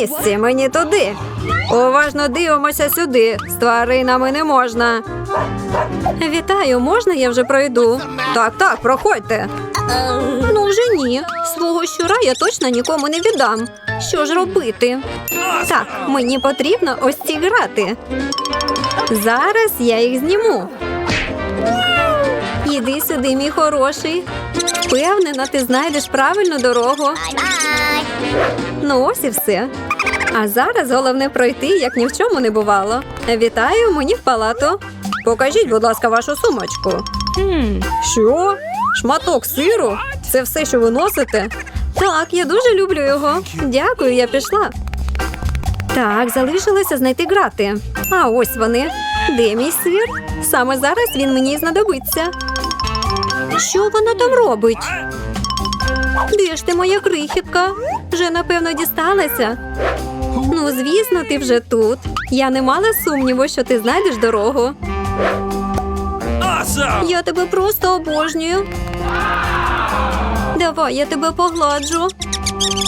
місці, мені туди. Уважно дивимося сюди. З тваринами не можна. Вітаю, можна я вже пройду? Так, так, проходьте. Ну вже ні. Свого щура я точно нікому не віддам. Що ж робити? Так, мені потрібно ось ці грати. Зараз я їх зніму. Іди сюди, мій хороший. Впевнена, ти знайдеш правильну дорогу. Ну ось і все. А зараз головне пройти, як ні в чому не бувало. Вітаю мені в палату. Покажіть, будь ласка, вашу сумочку. Що? Шматок сиру? Це все, що ви носите? Так, я дуже люблю його. Дякую, я пішла. Так, залишилося знайти грати. А ось вони. Де мій сир? Саме зараз він мені знадобиться. Що вона там робить? Де ж ти моя крихітка? Вже напевно дісталася. Ну, звісно, ти вже тут. Я не мала сумніву, що ти знайдеш дорогу. Awesome! Я тебе просто обожнюю. Давай, я тебе погладжу.